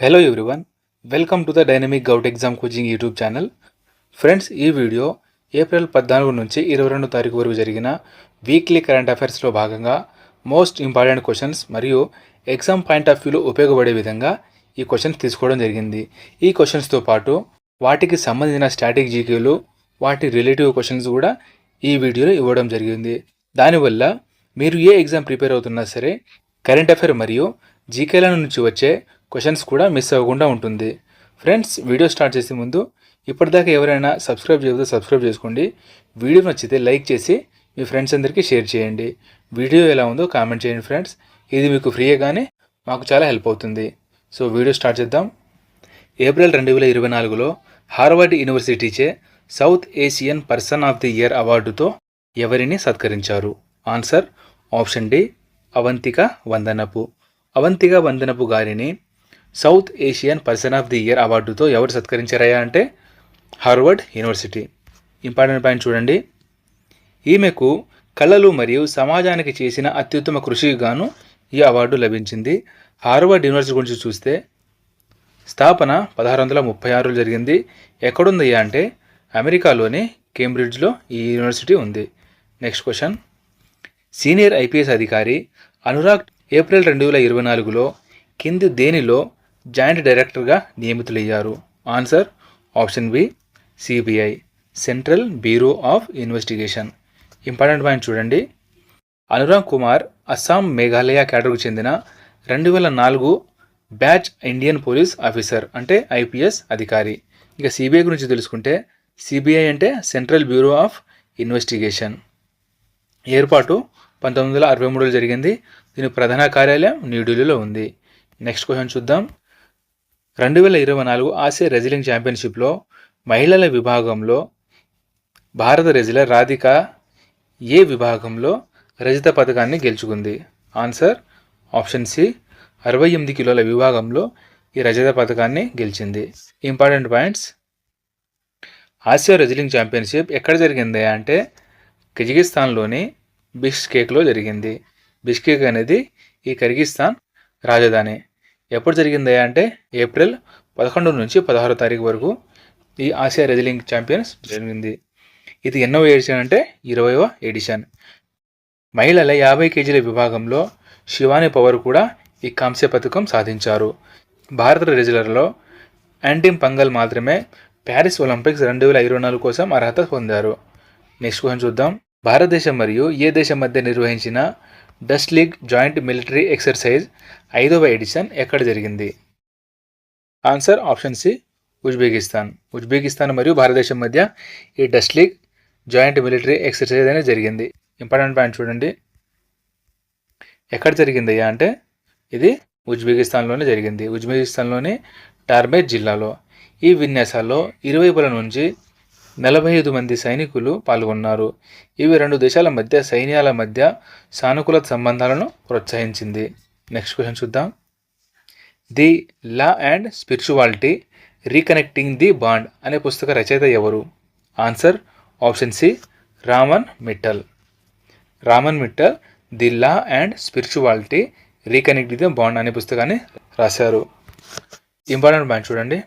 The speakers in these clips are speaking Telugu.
Hello everyone welcome to the dynamic govt exam coaching YouTube channel friends ఈ వీడియో ఏప్రిల్ పద్నాలుగు నుంచి ఇరవై రెండు తారీఖు వరకు జరిగిన వీక్లీ కరెంట్ అఫైర్స్లో భాగంగా మోస్ట్ ఇంపార్టెంట్ క్వశ్చన్స్ మరియు ఎగ్జామ్ పాయింట్ ఆఫ్ వ్యూలో ఉపయోగపడే విధంగా ఈ క్వశ్చన్స్ తీసుకోవడం జరిగింది. ఈ క్వశ్చన్స్తో పాటు వాటికి సంబంధించిన స్టాటిక్ జీకేలు వాటి రిలేటివ్ క్వశ్చన్స్ కూడా ఈ వీడియోలో ఇవ్వడం జరిగింది. దానివల్ల మీరు ఏ ఎగ్జామ్ ప్రిపేర్ అవుతున్నా సరే కరెంట్ అఫైర్ మరియు జీకేల నుంచి వచ్చే క్వశ్చన్స్ కూడా మిస్ అవ్వకుండా ఉంటుంది. ఫ్రెండ్స్ వీడియో స్టార్ట్ చేసే ముందు ఇప్పటిదాకా ఎవరైనా సబ్స్క్రైబ్ చేయకపోతే సబ్స్క్రైబ్ చేసుకోండి. వీడియో నచ్చితే లైక్ చేసి మీ ఫ్రెండ్స్ అందరికీ షేర్ చేయండి. వీడియో ఎలా ఉందో కామెంట్ చేయండి ఫ్రెండ్స్ ఇది మీకు ఫ్రీయే కానీ మాకు చాలా హెల్ప్ అవుతుంది. సో వీడియో స్టార్ట్ చేద్దాం. ఏప్రిల్ రెండు వేల ఇరవై నాలుగులో Harvard యూనివర్సిటీచే South Asian person of the year అవార్డుతో ఎవరిని సత్కరించారు? Answer option D Avantika Vandanapu. Avantika Vandanapu గారిని South Asian person of the year అవార్డుతో ఎవరు సత్కరించారయ్యా అంటే హార్వర్డ్ యూనివర్సిటీ. ఇంపార్టెంట్ పాయింట్ చూడండి. ఈమెకు కళలు మరియు సమాజానికి చేసిన అత్యుత్తమ కృషికి గాను ఈ అవార్డు లభించింది. హార్వర్డ్ యూనివర్సిటీ గురించి చూస్తే స్థాపన పదహారు వందల ముప్పై ఆరులో జరిగింది. ఎక్కడుందయ్యా అంటే అమెరికాలోని కేంబ్రిడ్జ్లో ఈ యూనివర్సిటీ ఉంది. Next question. సీనియర్ ఐపీఎస్ అధికారి అనురాగ్ ఏప్రిల్ రెండు వేల ఇరవై నాలుగులో కింది దేనిలో జాయింట్ డైరెక్టర్గా నియమితులయ్యారు. Answer option B CBI central bureau of investigation. Important point చూడండి. అనురాగ్ కుమార్ అస్సాం మేఘాలయ కేటర్కు చెందిన రెండు వేల నాలుగు బ్యాచ్ ఇండియన్ పోలీస్ ఆఫీసర్ అంటే ఐపీఎస్ అధికారి. ఇక సిబిఐ గురించి తెలుసుకుంటే సిబిఐ అంటే సెంట్రల్ బ్యూరో ఆఫ్ ఇన్వెస్టిగేషన్. ఏర్పాటు పంతొమ్మిది వందల అరవై మూడులో జరిగింది. దీని ప్రధాన కార్యాలయం న్యూఢిల్లీలో ఉంది. నెక్స్ట్ క్వశ్చన్ చూద్దాం. రెండు వేల ఇరవై నాలుగు ఆసియా రెజిలింగ్ ఛాంపియన్షిప్లో మహిళల విభాగంలో భారత రెజిలర్ రాధిక ఏ విభాగంలో రజిత పథకాన్ని గెలుచుకుంది? ఆన్సర్ ఆప్షన్ సి అరవై ఎనిమిది కిలోల విభాగంలో ఈ రజత పథకాన్ని గెలిచింది. Important points. Asia wrestling championship ఎక్కడ జరిగింది అంటే కజకిస్తాన్లోని బిష్కేక్లో జరిగింది. బిష్కేక్ అనేది ఈ కర్గిస్తాన్ రాజధాని. ఎప్పుడు జరిగింది అంటే ఏప్రిల్ పదకొండు నుంచి పదహారో తారీఖు వరకు ఈ ఆసియా రెజిలింగ్ ఛాంపియన్స్ జరిగింది. ఇది ఎన్నో ఎడిషన్ అంటే ఇరవైవ ఎడిషన్ మహిళల యాభై కేజీల విభాగంలో శివాని పవర్ కూడా ఈ కాంస్య పథకం సాధించారు. భారత రెజిలర్లో యాంటిమ్ పంగల్ మాత్రమే ప్యారిస్ ఒలింపిక్స్ రెండు వేల ఇరవై నాలుగు కోసం అర్హత పొందారు. నెక్స్ట్ క్వశ్చన్ చూద్దాం. భారతదేశం మరియు ఏ దేశం మధ్య నిర్వహించిన Dustlik joint military exercise ఐదవ ఎడిషన్ ఎక్కడ జరిగింది? Answer option C Uzbekistan. Uzbekistan మరియు భారతదేశం మధ్య ఈ Dustlik joint military exercise అనేది జరిగింది. ఇంపార్టెంట్ పాయింట్ చూడండి. ఎక్కడ జరిగింది అంటే ఇది ఉజ్బెకిస్తాన్లోనే జరిగింది. ఉజ్బెకిస్తాన్లోని టార్మేర్ జిల్లాలో. ఈ విన్యాసాల్లో ఇరువైపుల నుంచి నలభై ఐదు మంది సైనికులు పాల్గొన్నారు. ఇవి రెండు దేశాల మధ్య సైన్యాల మధ్య సానుకూల సంబంధాలను ప్రోత్సహించింది. నెక్స్ట్ క్వశ్చన్ చూద్దాం. The law and spirituality reconnecting the bond అనే పుస్తక రచయిత ఎవరు? Answer option C Raman Mittal Raman Mittal the law and spirituality reconnect the bond అనే పుస్తకాన్ని రాశారు. ఇంపార్టెంట్ పాయింట్ చూడండి.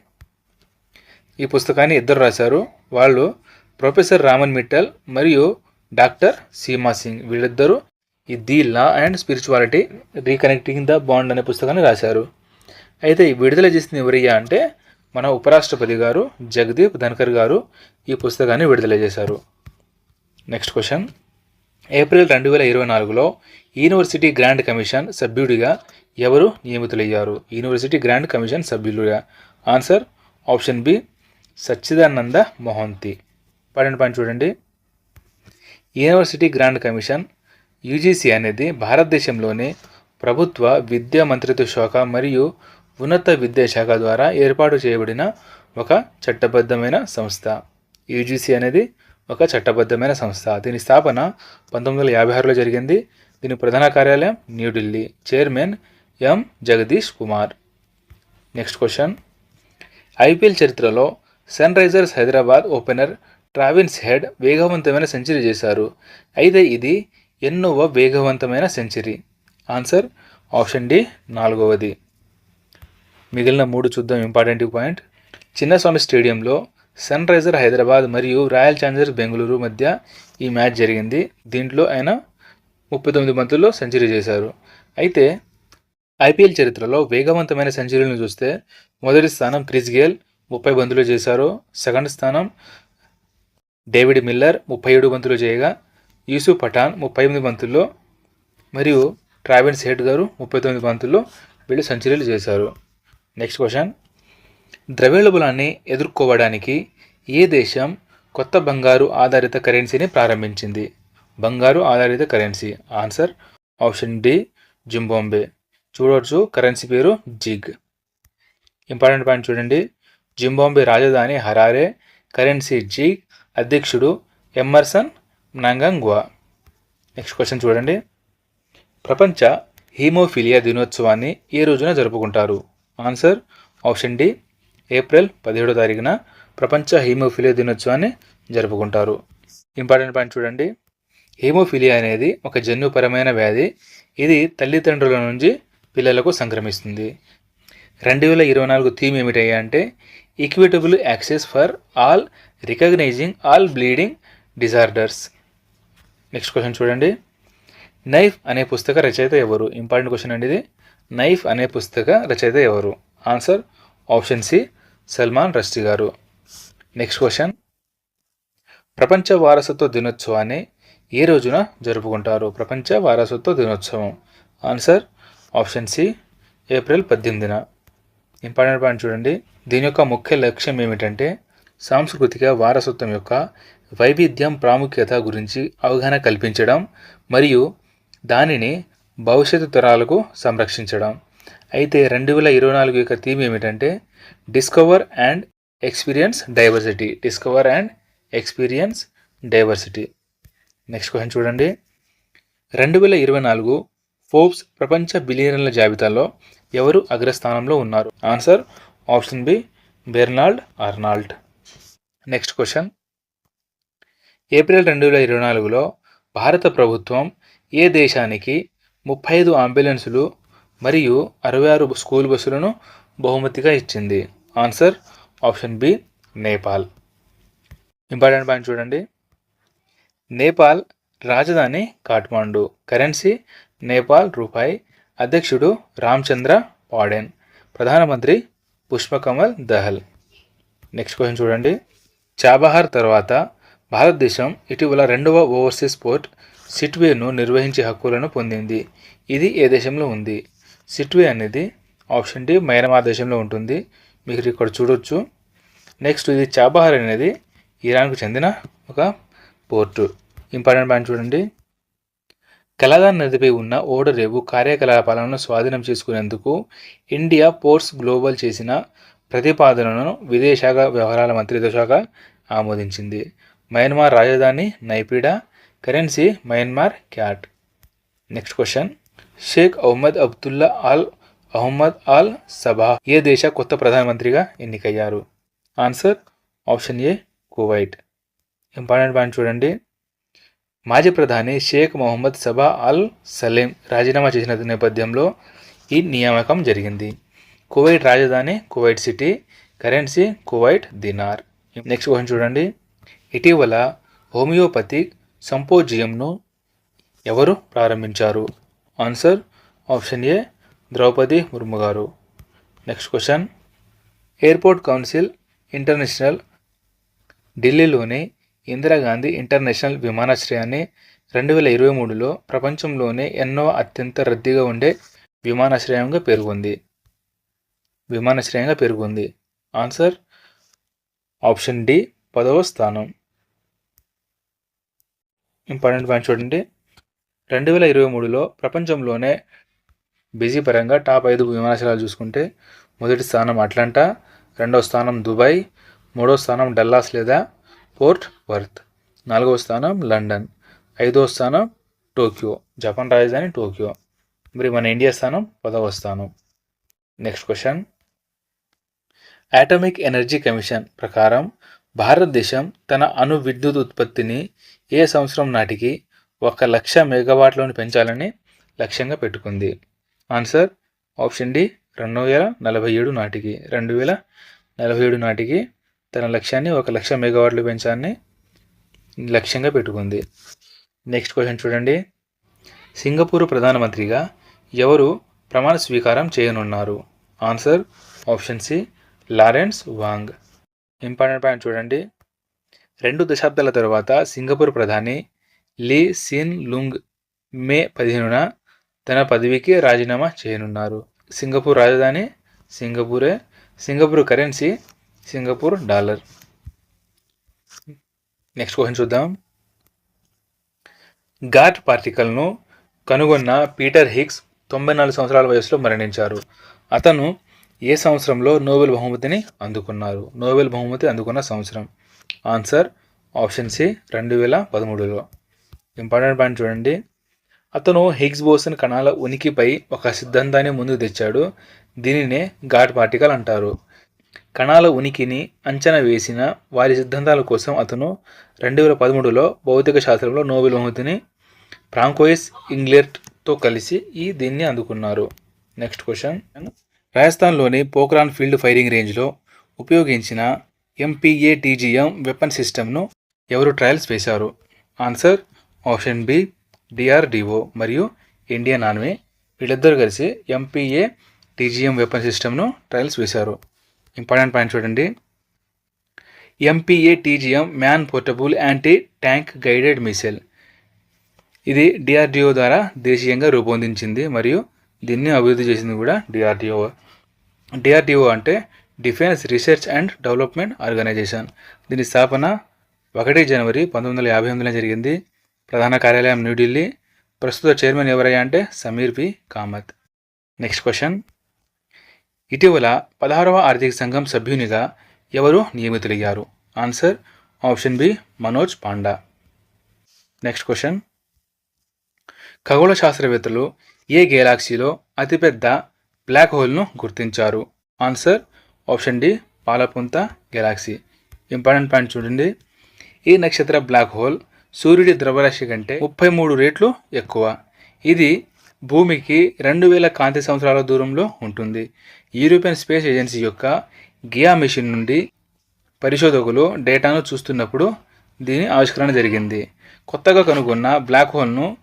ఈ పుస్తకాన్ని ఇద్దరు రాశారు. వాళ్ళు ప్రొఫెసర్ రామన్ మిట్టల్ మరియు డాక్టర్ సీమా సింగ్. వీళ్ళిద్దరూ ఈ the law and spirituality reconnecting the bond అనే పుస్తకాన్ని రాశారు. అయితే ఈ విడుదల చేసిన ఎవరయ్యా అంటే మన ఉపరాష్ట్రపతి గారు జగదీప్ ధన్కర్ గారు ఈ పుస్తకాన్ని విడుదల చేశారు. Next question. ఏప్రిల్ రెండు వేల ఇరవై నాలుగులో యూనివర్సిటీ గ్రాండ్ కమిషన్ సభ్యుడిగా ఎవరు నియమితులయ్యారు? యూనివర్సిటీ గ్రాండ్ కమిషన్ సభ్యులుగా. Answer option B Sachchidananda Mohanty. పన్నెండు పని చూడండి. యూనివర్సిటీ గ్రాండ్ కమిషన్ యూజీసీ అనేది భారతదేశంలోని ప్రభుత్వ విద్యా మంత్రిత్వ శాఖ మరియు ఉన్నత విద్యాశాఖ ద్వారా ఏర్పాటు చేయబడిన ఒక చట్టబద్ధమైన సంస్థ. యూజీసీ అనేది ఒక చట్టబద్ధమైన సంస్థ. దీని స్థాపన పంతొమ్మిది వందల యాభై ఆరులో జరిగింది. దీని ప్రధాన కార్యాలయం New Delhi chairman M. Jagadish Kumar. Next question. IPL చరిత్రలో Sunrisers Hyderabad opener Travis Head వేగవంతమైన సెంచరీ చేశారు. అయితే ఇది ఎన్నోవ వేగవంతమైన సెంచరీ. ఆన్సర్ ఆప్షన్ డి నాలుగవది. మిగిలిన మూడు చూద్దాం. Important point. చిన్నస్వామి స్టేడియంలో సన్ రైజర్ హైదరాబాద్ మరియు రాయల్ ఛాలెంజర్స్ బెంగళూరు మధ్య ఈ మ్యాచ్ జరిగింది. దీంట్లో ఆయన ముప్పై తొమ్మిది బంతుల్లో సెంచరీ చేశారు. అయితే ఐపీఎల్ చరిత్రలో వేగవంతమైన సెంచరీలను చూస్తే మొదటి స్థానం క్రిస్ గేల్ ముప్పై బంతులు చేశారు. సెకండ్ స్థానం డేవిడ్ మిల్లర్ ముప్పై ఏడు బంతులు చేయగా యూసుఫ్ పఠాన్ ముప్పై ఎనిమిది బంతుల్లో మరియు ట్రావెన్ సేట్ గారు ముప్పై తొమ్మిది బంతుల్లో వీళ్ళు సెంచరీలు చేశారు. Next question. ద్రవ్యోల్బణాన్ని ఎదుర్కోవడానికి ఏ దేశం కొత్త బంగారు ఆధారిత కరెన్సీని ప్రారంభించింది? బంగారు ఆధారిత currency. Answer option D Zimbabwe చూడవచ్చు కరెన్సీ పేరు జిగ్. ఇంపార్టెంట్ పాయింట్ చూడండి. జింబాంబే రాజధాని హరారే కరెన్సీ జీ అధ్యక్షుడు ఎమ్మర్సన్ నంగంగ్వా. నెక్స్ట్ క్వశ్చన్ చూడండి. ప్రపంచ హీమోఫిలియా దినోత్సవాన్ని ఏ రోజున జరుపుకుంటారు? ఆన్సర్ ఆప్షన్ డి ఏప్రిల్ పదిహేడో తారీఖున ప్రపంచ హీమోఫిలియా దినోత్సవాన్ని జరుపుకుంటారు. ఇంపార్టెంట్ పాయింట్ చూడండి. హీమోఫిలియా అనేది ఒక జన్యుపరమైన వ్యాధి. ఇది తల్లిదండ్రుల నుంచి పిల్లలకు సంక్రమిస్తుంది. రెండు వేల ఇరవై నాలుగు థీమ్ ఏమిటయ్యా అంటే equitable access for all recognising all bleeding disorders next question చూడండి. నైఫ్ అనే పుస్తక రచయిత ఎవరు? ఇంపార్టెంట్ క్వశ్చన్ అండి ఇది. నైఫ్ అనే పుస్తక రచయిత ఎవరు? Answer option C Salman Rushdie గారు. నెక్స్ట్ క్వశ్చన్ ప్రపంచ వారసత్వ దినోత్సవాన్ని ఏ రోజున జరుపుకుంటారు? ప్రపంచ వారసత్వ దినోత్సవం. ఆన్సర్ ఆప్షన్ సి ఏప్రిల్ పద్దెనిమిదిన. ఇంపార్టెంట్ పాయింట్ చూడండి. దీని యొక్క ముఖ్య లక్ష్యం ఏమిటంటే సాంస్కృతిక వారసత్వం యొక్క వైవిధ్యం ప్రాముఖ్యత గురించి అవగాహన కల్పించడం మరియు దానిని భవిష్యత్తు తరాలకు సంరక్షించడం. అయితే రెండు వేల ఇరవై నాలుగు యొక్క థీమ్ ఏమిటంటే discover and experience diversity. Discover and experience diversity. Next question చూడండి. రెండు వేల ఇరవై నాలుగు ఫోర్బ్స్ ప్రపంచ బిలియనర్ల జాబితాలో ఎవరు అగ్రస్థానంలో ఉన్నారు? Answer option B Bernard Arnault next question April రెండు వేల ఇరవై నాలుగులో భారత ప్రభుత్వం ఏ దేశానికి ముప్పై ఐదు అంబులెన్సులు మరియు అరవై ఆరు స్కూల్ బస్సులను బహుమతిగా ఇచ్చింది? Answer option B Nepal important point చూడండి. నేపాల్ రాజధాని కాఠ్మాండు కరెన్సీ నేపాల్ రూపాయి అధ్యక్షుడు రామచంద్ర పాడెన్. ప్రధానమంత్రి పుష్పకమల్ దహల్. నెక్స్ట్ క్వశ్చన్ చూడండి. చాబహార్ తర్వాత భారతదేశం ఇటీవల రెండవ ఓవర్సీస్ పోర్ట్ సిట్వేను నిర్వహించే హక్కులను పొందింది. ఇది ఏ దేశంలో ఉంది? సిట్వే అనేది ఆప్షన్ డి మయన్మార్ దేశంలో ఉంటుంది. మీరు ఇక్కడ చూడొచ్చు. నెక్స్ట్ ఇది చాబహార్ అనేది ఇరాన్కు చెందిన ఒక పోర్టు. ఇంపార్టెంట్ పాయింట్ చూడండి. కలాదాన్ నదిపై ఉన్న ఓడరేవు కార్యకలాపాలను స్వాధీనం చేసుకునేందుకు ఇండియా పోర్ట్స్ గ్లోబల్ చేసిన ప్రతిపాదనను విదేశాంగ వ్యవహారాల మంత్రిత్వ శాఖ ఆమోదించింది. మయన్మార్ రాజధాని Naypyidaw currency Myanmar kyat. Next question. Sheikh Ahmad Abdullah Al Ahmad Al Sabah ఏ దేశ కొత్త ప్రధానమంత్రిగా ఎన్నికయ్యారు? Answer option A Kuwait. Important point చూడండి. మాజీ ప్రధాని షేక్ మొహమ్మద్ సబా అల్ సలీం రాజీనామా చేసిన నేపథ్యంలో ఈ నియామకం జరిగింది. కువైట్ రాజధాని Kuwait city currency Kuwait dinar. Next question చూడండి. ఇటీవల హోమియోపతిక్ సంపోజియంను ఎవరు ప్రారంభించారు? Answer option A Draupadi Murmu గారు. Next question. Airport council international ఢిల్లీలోని ఇందిరాగాంధీ ఇంటర్నేషనల్ విమానాశ్రయాన్ని రెండు వేల ఇరవై మూడులో ప్రపంచంలోనే ఎన్నో అత్యంత రద్దీగా ఉండే విమానాశ్రయంగా పేర్కొంది. విమానాశ్రయంగా పేర్కొంది. ఆన్సర్ ఆప్షన్ డి పదవ స్థానం. ఇంపార్టెంట్ పాయింట్ చూడండి. రెండు వేల ఇరవై మూడులో ప్రపంచంలోనే బిజీ పరంగా టాప్ ఐదు విమానాశ్రయాలు చూసుకుంటే మొదటి స్థానం అట్లాంటా రెండవ స్థానం దుబాయ్ మూడవ స్థానం డల్లాస్ లేదా పోర్ట్ వర్త్. నాలుగవ స్థానం లండన్. ఐదవ స్థానం టోక్యో. జపాన్ రాజధాని టోక్యో. మరి మన ఇండియా స్థానం పదవ స్థానం. Next question. Atomic energy commission ప్రకారం భారతదేశం తన అణు విద్యుత్ ఉత్పత్తిని ఏ సంవత్సరం నాటికి ఒక లక్ష మెగావాట్లను పెంచాలని లక్ష్యంగా పెట్టుకుంది? ఆన్సర్ ఆప్షన్ డి రెండు వేల నలభై ఏడు నాటికి. రెండు వేల నలభై ఏడు నాటికి తన లక్ష్యాన్ని ఒక లక్ష మెగావాట్లు పెంచాలని లక్ష్యంగా పెట్టుకుంది. నెక్స్ట్ క్వశ్చన్ చూడండి. సింగపూర్ ప్రధానమంత్రిగా ఎవరు ప్రమాణ స్వీకారం చేయనున్నారు? Answer option C Lawrence Wong important point చూడండి. రెండు దశాబ్దాల తరువాత సింగపూర్ ప్రధాని లీ సిన్ లుంగ్ మే పదిహేనున తన పదవికి రాజీనామా చేయనున్నారు. సింగపూర్ రాజధాని సింగపూరే. Singapore currency Singapore dollar. Next question చూద్దాం. గాట్ పార్టికల్ను కనుగొన్న పీటర్ హిగ్స్ తొంభై నాలుగు సంవత్సరాల వయసులో మరణించారు. అతను ఏ సంవత్సరంలో నోబెల్ బహుమతిని అందుకున్నారు? నోబెల్ బహుమతి అందుకున్న సంవత్సరం. ఆన్సర్ ఆప్షన్ సి రెండు వేల పదమూడులో. ఇంపార్టెంట్ పాయింట్ చూడండి. అతను హిగ్స్ బోసన్ కణాల ఉనికిపై ఒక సిద్ధాంతాన్ని ముందుకు తెచ్చాడు. దీనినే ఘాట్ పార్టికల్ అంటారు. కణాల ఉనికిని అంచనా వేసిన వారి సిద్ధాంతాల కోసం అతను రెండు వేల పదమూడులో భౌతిక శాస్త్రంలో నోబెల్ బహుమతిని ఫ్రాంకోయిస్ ఇంగ్లెర్ట్తో కలిసి ఈ దీన్ని అందుకున్నారు. నెక్స్ట్ క్వశ్చన్ రాజస్థాన్లోని పోఖ్రాన్ ఫీల్డ్ ఫైరింగ్ రేంజ్లో ఉపయోగించిన ఎంపీఏ టీజీఎం వెపన్ సిస్టమ్ను ఎవరు ట్రయల్స్ వేశారు? ఆన్సర్ ఆప్షన్ బి డిఆర్డిఓ మరియు ఇండియన్ ఆర్మీ వీళ్ళిద్దరూ కలిసి ఎంపీఏ టీజీఎం వెపన్ సిస్టమ్ను ట్రయల్స్ వేశారు. ఇంపార్టెంట్ పాయింట్ చూడండి. MPA TGM man portable anti tank guided missile ఇది డిఆర్డిఓ ద్వారా దేశీయంగా రూపొందించింది మరియు దీన్ని అభివృద్ధి చేసింది కూడా డిఆర్డిఓ డిఆర్డిఓ అంటే defence research and development organisation దీని స్థాపన ఒకటి జనవరి పంతొమ్మిది వందల యాభై ఎనిమిదిలో జరిగింది. ప్రధాన కార్యాలయం న్యూఢిల్లీ ప్రస్తుత చైర్మన్ ఎవరయ్యా అంటే Sameer P. Kamath. Next question ఇటీవల పదహారవ ఆర్థిక సంఘం సభ్యునిగా ఎవరు నియమితులయ్యారు? Answer option B Manoj Panda. Next question. ఖగోళ శాస్త్రవేత్తలు ఏ గెలాక్సీలో అతిపెద్ద బ్లాక్ హోల్ను గుర్తించారు? ఆన్సర్ ఆప్షన్ డి పాలపుంత గెలాక్సీ. ఇంపార్టెంట్ పాయింట్ చూడండి. ఈ నక్షత్ర బ్లాక్ హోల్ సూర్యుడి ద్రవ్యరాశి కంటే ముప్పై మూడు రేట్లు ఎక్కువ? ఇది భూమికి రెండు వేల కాంతి సంవత్సరాల దూరంలో ఉంటుంది. యూరోపియన్ స్పేస్ ఏజెన్సీ యొక్క గియా మిషన్ నుండి పరిశోధకులు డేటాను చూస్తున్నప్పుడు దీని ఆవిష్కరణ జరిగింది. కొత్తగా కనుగొన్న బ్లాక్ హోల్ను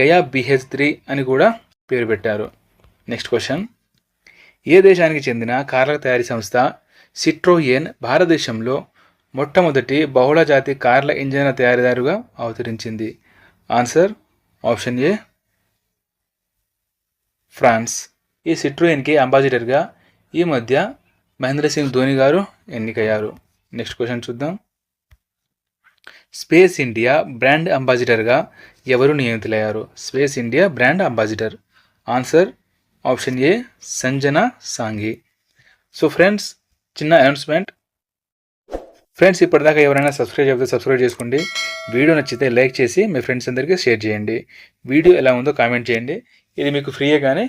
గయా బిహెచ్ త్రీ అని కూడా పేరు పెట్టారు. నెక్స్ట్ క్వశ్చన్ ఏ దేశానికి చెందిన కార్ల తయారీ సంస్థ సిట్రోయెన్ భారతదేశంలో మొట్టమొదటి బహుళజాతి కార్ల ఇంజన్ల తయారీదారుగా అవతరించింది? Answer option A France. ఈ సిట్రోయన్కి అంబాసిడర్గా ఈ మధ్య మహేంద్ర సింగ్ ధోని గారు ఎన్నికయ్యారు. నెక్స్ట్ క్వశ్చన్ చూద్దాం. స్పేస్ ఇండియా బ్రాండ్ అంబాసిడర్గా ఎవరు నియమితులయ్యారు? Space India brand ambassador. Answer option A Sanjana Sanghi. So friends చిన్న అనౌన్స్మెంట్. ఫ్రెండ్స్ ఇప్పటిదాకా ఎవరైనా సబ్స్క్రైబ్ చేస్తే సబ్స్క్రైబ్ చేసుకోండి. వీడియో నచ్చితే లైక్ చేసి మీ ఫ్రెండ్స్ అందరికీ షేర్ చేయండి. వీడియో ఎలా ఉందో కామెంట్ చేయండి. ఇది మీకు ఫ్రీయే కానీ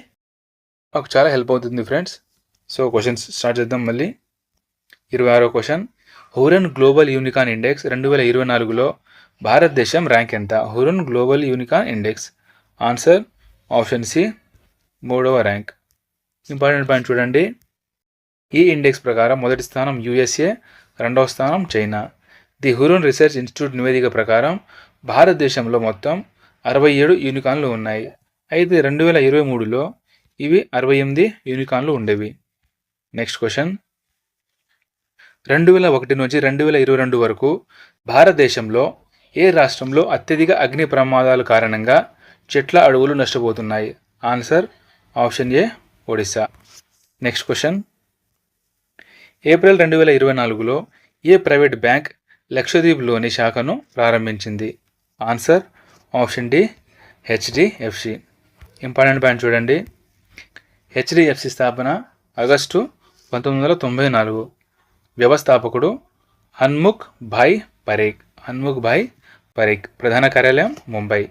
మాకు చాలా హెల్ప్ అవుతుంది ఫ్రెండ్స్ సో క్వశ్చన్స్ స్టార్ట్ చేద్దాం మళ్ళీ. ఇరవై ఆరో question Hurun global unicorn index రెండు వేల ఇరవై నాలుగులో భారతదేశం ర్యాంక్ ఎంత? Hurun global unicorn index answer option C మూడవ ర్యాంక్ ఇంపార్టెంట్ పాయింట్ చూడండి. ఈ ఇండెక్స్ ప్రకారం మొదటి స్థానం యూఎస్ఏ రెండవ స్థానం China the Hurun research institute నివేదిక ప్రకారం భారతదేశంలో మొత్తం అరవై ఏడు యూనికాన్లు ఉన్నాయి. అయితే రెండు వేల ఇరవై మూడులో ఇవి అరవై ఎనిమిది యూనికాన్లు ఉండేవి. నెక్స్ట్ క్వశ్చన్ రెండు వేల ఒకటి నుంచి రెండు వేల ఇరవై రెండు వరకు భారతదేశంలో ఏ రాష్ట్రంలో అత్యధిక అగ్ని ప్రమాదాల కారణంగా చెట్ల అడవులు నష్టపోతున్నాయి? Answer option A Odisha next question April రెండు వేల ఇరవై నాలుగులో ఏ ప్రైవేట్ బ్యాంక్ లక్షద్వీప్లోని శాఖను ప్రారంభించింది? Answer option D HDFC important point చూడండి. హెచ్డిఎఫ్సి స్థాపన ఆగస్టు పంతొమ్మిది వందల తొంభై నాలుగు. వ్యవస్థాపకుడు హన్ముఖ్ భాయ్ పరేక్. హన్ముఖ్ భాయ్ పరేక్. ప్రధాన కార్యాలయం ముంబై.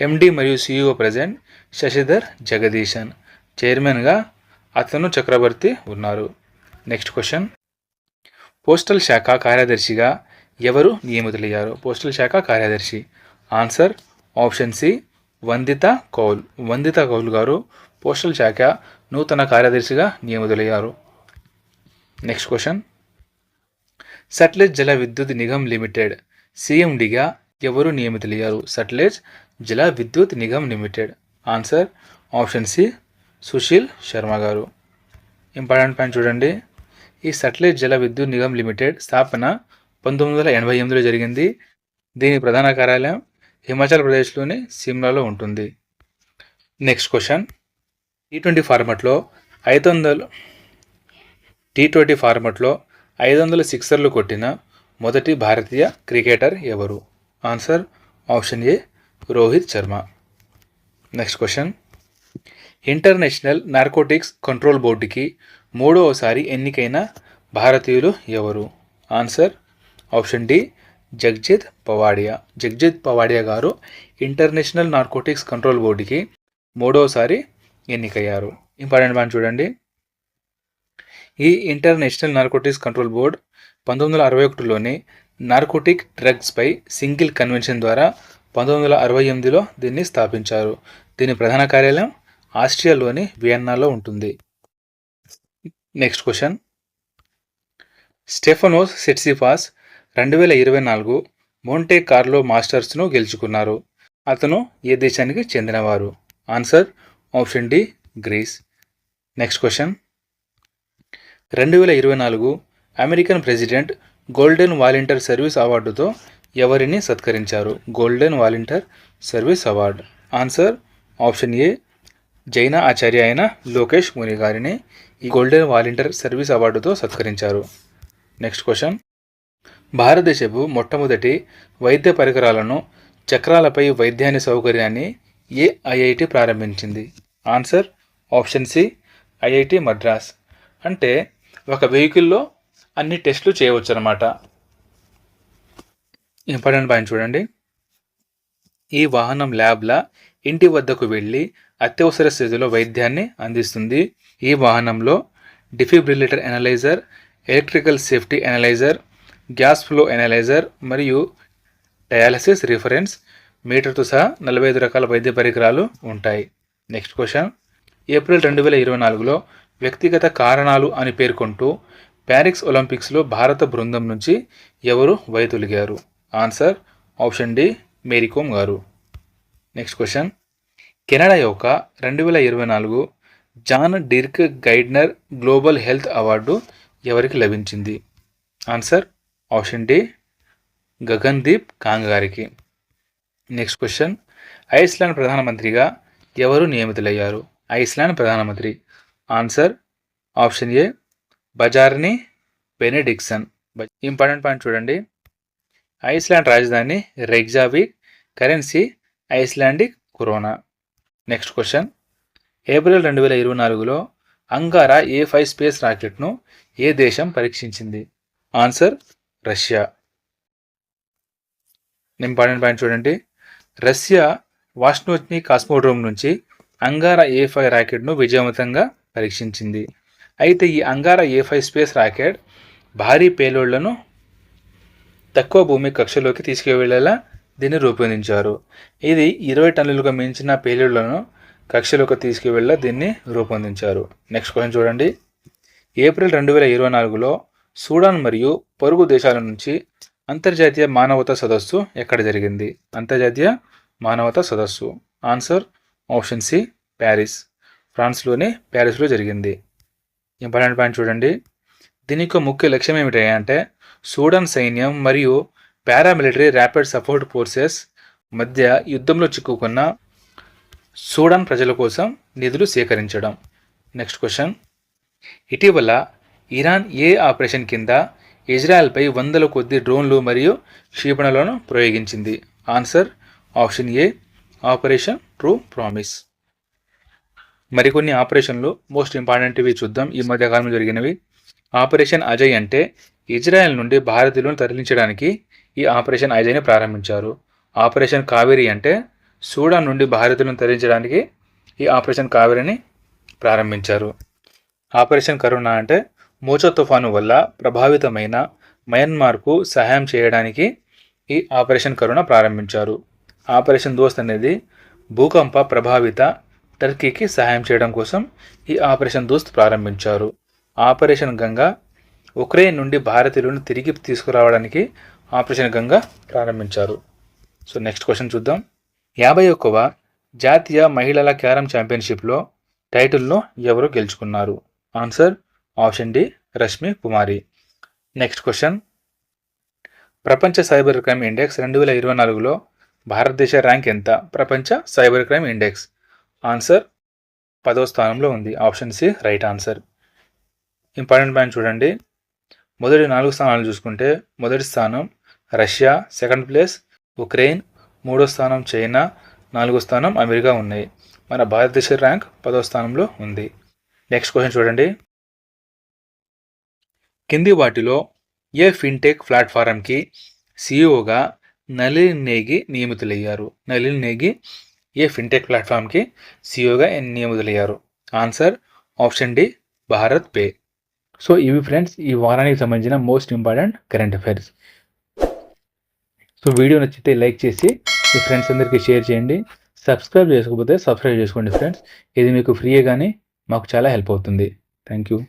ఎండి మరియు సిఇఓ ప్రజెంట్ శశిధర్ జగదీశన్. చైర్మన్గా అతను చక్రవర్తి ఉన్నారు. Next question. పోస్టల్ శాఖ కార్యదర్శిగా ఎవరు నియమితులయ్యారు? పోస్టల్ శాఖ కార్యదర్శి. Answer option C Vandita Kaul Vandita Kaul గారు పోస్టల్ శాఖ నూతన కార్యదర్శిగా నియమితులయ్యారు. Next question Sutlej Jal Vidyut Nigam limited సిఎండిగా ఎవరు నియమితులయ్యారు? Satluj Jal Vidyut Nigam limited answer option C Sushil Sharma garu. Important point చూడండి. ఈ సట్లెజ్ జల విద్యుత్ నిగమ్ లిమిటెడ్ స్థాపన పంతొమ్మిది వందల ఎనభై ఎనిమిదిలో జరిగింది. దీని ప్రధాన కార్యాలయం హిమాచల్ ప్రదేశ్లోని సిమ్లాలో ఉంటుంది. నెక్స్ట్ క్వశ్చన్ టీ ట్వంటీ ఫార్మాట్లో ఐదు వందలు టీ ట్వంటీ ఫార్మాట్లో ఐదు వందల సిక్సర్లు కొట్టిన మొదటి భారతీయ క్రికెటర్ ఎవరు? Answer option A Rohit Sharma. Next question international narcotics control బోర్డుకి మూడవసారి ఎన్నికైన భారతీయులు ఎవరు? Answer option D Jagjit Pawadia. Jagjit Pawadia garu international narcotics control బోర్డుకి మూడవసారి ఎన్నికయ్యారు. ఇంపార్టెంట్ పాయింట్ చూడండి. ఈ ఇంటర్నేషనల్ నార్కోటిక్స్ కంట్రోల్ బోర్డ్ పంతొమ్మిది వందల అరవై ఒకటిలోని నార్కోటిక్ డ్రగ్స్పై సింగిల్ కన్వెన్షన్ ద్వారా పంతొమ్మిది వందల అరవై ఎనిమిదిలో దీన్ని స్థాపించారు. దీని ప్రధాన కార్యాలయం ఆస్ట్రియాలోని వియన్నాలో ఉంటుంది. Next question. స్టెఫనోస్ సెట్సిఫాస్ రెండు వేల ఇరవై నాలుగు మోంటే కార్లో మాస్టర్స్ను గెలుచుకున్నారు. అతను ఏ దేశానికి చెందినవారు? Answer option D Greece next question రెండు వేల ఇరవై నాలుగు American president golden volunteer service అవార్డుతో ఎవరిని సత్కరించారు? Golden volunteer service award answer option A Jain Acharya అయిన లోకేష్ ముని గారిని ఈ గోల్డెన్ వాలంటీర్ సర్వీస్ అవార్డుతో సత్కరించారు. నెక్స్ట్ క్వశ్చన్ భారతదేశపు మొట్టమొదటి వైద్య పరికరాలను చక్రాలపై వైద్యాన్ని సౌకర్యాన్ని ఏ ఐఐటి ప్రారంభించింది. Answer option C IIT Madras. అంటే ఒక వెహికల్లో అన్ని టెస్టులు చేయవచ్చు అనమాట ఇంపార్టెంట్ పాయింట్ చూడండి. ఈ వాహనం ల్యాబ్ల ఇంటి వద్దకు వెళ్ళి అత్యవసర స్థితిలో వైద్యాన్ని అందిస్తుంది. ఈ వాహనంలో defibrillator analyser electrical safety analyser gas flow analyser మరియు డయాలసిస్ రిఫరెన్స్ మీటర్తో సహా నలభై ఐదు రకాల వైద్య పరికరాలు ఉంటాయి. Next question. ఏప్రిల్ రెండు వేల ఇరవై నాలుగులో వ్యక్తిగత కారణాలు అని పేర్కొంటూ ప్యారిక్స్ ఒలింపిక్స్లో భారత బృందం నుంచి ఎవరు వైదొలిగారు? ఆన్సర్ ఆప్షన్ డి మేరీకోమ్ గారు. Next question. కెనడా యొక్క రెండు వేల ఇరవై నాలుగు John Dirk Gairdner global health award ఎవరికి లభించింది? Answer option D Gagandeep Kang గారికి. నెక్స్ట్ క్వశ్చన్ ఐస్లాండ్ ప్రధానమంత్రిగా ఎవరు నియమితులయ్యారు? ఐస్లాండ్ ప్రధానమంత్రి. ఆన్సర్ ఆప్షన్ ఏ బజార్ని బెనెడిక్సన్. ఇంపార్టెంట్ పాయింట్ చూడండి. ఐస్లాండ్ రాజధాని Reykjavik currency Icelandic krona. Next question April రెండు వేల ఇరవై నాలుగులో అంగారా ఏ ఫైవ్ స్పేస్ రాకెట్ను ఏ దేశం పరీక్షించింది? Answer Russia. ఇంపార్టెంట్ పాయింట్ చూడండి. రష్యా వాష్నోచ్ని కాస్మోడ్రోమ్ నుంచి అంగారా ఏ ఫైవ్ రాకెట్ను విజయవంతంగా పరీక్షించింది. అయితే ఈ Angara A five space rocket భారీ పేలోడ్లను తక్కువ భూమి కక్షలోకి తీసుకువెళ్ళేలా దీన్ని రూపొందించారు. ఇది ఇరవై టన్నులుగా మించిన పేలుళ్ళను కక్షలోకి తీసుకువెళ్ళ దీన్ని రూపొందించారు. నెక్స్ట్ క్వశ్చన్ చూడండి. ఏప్రిల్ రెండు వేల ఇరవై నాలుగులో సూడాన్ మరియు పొరుగు దేశాల నుంచి అంతర్జాతీయ మానవతా సదస్సు ఎక్కడ జరిగింది? అంతర్జాతీయ మానవతా సదస్సు. ఆన్సర్ ఆప్షన్ సి ప్యారిస్ ఫ్రాన్స్లోని ప్యారిస్లో జరిగింది. ఇంపార్టెంట్ పాయింట్ చూడండి. దీని యొక్క ముఖ్య లక్ష్యం ఏమిటంటే సూడాన్ సైన్యం మరియు పారామిలిటరీ ర్యాపిడ్ సపోర్ట్ ఫోర్సెస్ మధ్య యుద్ధంలో చిక్కుకున్న సూడాన్ ప్రజల కోసం నిధులు సేకరించడం. నెక్స్ట్ క్వశ్చన్ ఇటీవల ఇరాన్ ఏ ఆపరేషన్ కింద ఇజ్రాయెల్పై వందల కొద్ది డ్రోన్లు మరియు క్షిపణులను ప్రయోగించింది. Answer option A operation true promise. మరికొన్ని ఆపరేషన్లు మోస్ట్ ఇంపార్టెంట్వి చూద్దాం. ఈ మధ్య కాలంలో జరిగినవి. ఆపరేషన్ అజయ్ అంటే ఇజ్రాయెల్ నుండి భారతీయులను తరలించడానికి ఈ ఆపరేషన్ అజయ్ని ప్రారంభించారు. ఆపరేషన్ కావేరి అంటే సూడాన్ నుండి భారతీయులను తరలించడానికి ఈ ఆపరేషన్ కావేరిని ప్రారంభించారు. ఆపరేషన్ కరుణ అంటే మోచో తుఫాను వల్ల ప్రభావితమైన మయన్మార్కు సహాయం చేయడానికి ఈ ఆపరేషన్ కరుణ ప్రారంభించారు. ఆపరేషన్ దోస్త్ అనేది భూకంప ప్రభావిత టర్కీకి సహాయం చేయడం కోసం ఈ ఆపరేషన్ దోస్త్ ప్రారంభించారు. ఆపరేషన్ గంగా ఉక్రెయిన్ నుండి భారతీయులను తిరిగి తీసుకురావడానికి ఆపరేషన్ గంగా ప్రారంభించారు. సో నెక్స్ట్ క్వశ్చన్ చూద్దాం. యాభై ఒక్కవ జాతీయ మహిళల క్యారమ్ ఛాంపియన్షిప్లో టైటిల్ను ఎవరు గెలుచుకున్నారు? Answer option D Rashmi Kumari. Next question. ప్రపంచ సైబర్ క్రైమ్ ఇండెక్స్ రెండు వేల ఇరవై నాలుగులో భారతదేశ ర్యాంక్ ఎంత? ప్రపంచ సైబర్ క్రైమ్ ఇండెక్స్. ఆన్సర్ పదో స్థానంలో ఉంది. Option C right answer. Important point చూడండి. మొదటి నాలుగు స్థానాలు చూసుకుంటే మొదటి స్థానం రష్యా సెకండ్ ప్లేస్ ఉక్రెయిన్ మూడో స్థానం చైనా నాలుగో స్థానం అమెరికా ఉన్నాయి. మన భారతదేశ ర్యాంక్ పదో స్థానంలో ఉంది. నెక్స్ట్ క్వశ్చన్ చూడండి. కింది వాటిలో ఏ ఫిన్టెక్ ప్లాట్ఫారంకి సిఇఓగా నలిన్ నేగి నియమితులయ్యారు? నలిన్ నేగి ఏ ఫిన్టెక్ ప్లాట్ఫామ్కి సిఇఓగా నియమితులయ్యారు? Answer option D BharatPe. So ఇవి ఫ్రెండ్స్ ఈ వారానికి సంబంధించిన most important current affairs. So video నచ్చితే లైక్ చేసి మీ ఫ్రెండ్స్ అందరికీ షేర్ చేయండి. సబ్స్క్రైబ్ చేసుకోకపోతే సబ్స్క్రైబ్ చేసుకోండి ఫ్రెండ్స్. ఇది మీకు ఫ్రీయే కానీ మాకు చాలా హెల్ప్ అవుతుంది. Thank you.